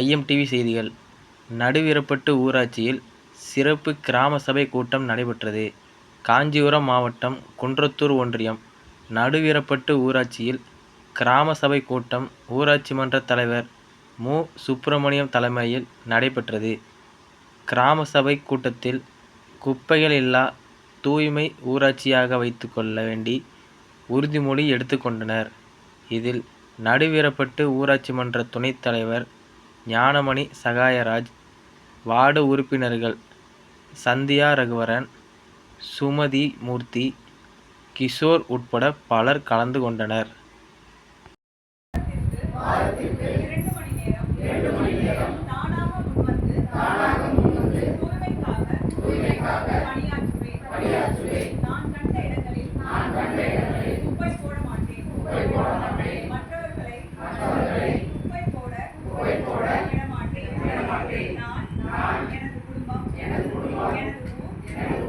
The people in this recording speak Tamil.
ஐஎம்டிவி செய்திகள் நடுவிரப்பட்டு ஊராட்சியில் சிறப்பு கிராம சபை கூட்டம் நடைபெற்றது. காஞ்சிபுரம் மாவட்டம் குன்றத்தூர் ஒன்றியம் நடுவிரப்பட்டு ஊராட்சியில் கிராம சபை கூட்டம் ஊராட்சி மன்ற தலைவர் மு. சுப்பிரமணியம் தலைமையில் நடைபெற்றது. கிராம சபை கூட்டத்தில் குப்பைகள் இல்லா தூய்மை ஊராட்சியாக வைத்து கொள்ள வேண்டி உறுதிமொழி எடுத்துக்கொண்டனர் இதில் நடுவிரப்பட்டு ஊராட்சி மன்ற துணைத் தலைவர் ஞானமணி சகாயராஜ் வார்டு உறுப்பினர்கள் சந்தியா ரகுவரன் சுமதி மூர்த்தி கிஷோர் உட்பட பலர் கலந்து கொண்டனர். பணியாற்றுவேன். எனக்கு குடும்பம் எனக்கு குடும்பம் எனக்கு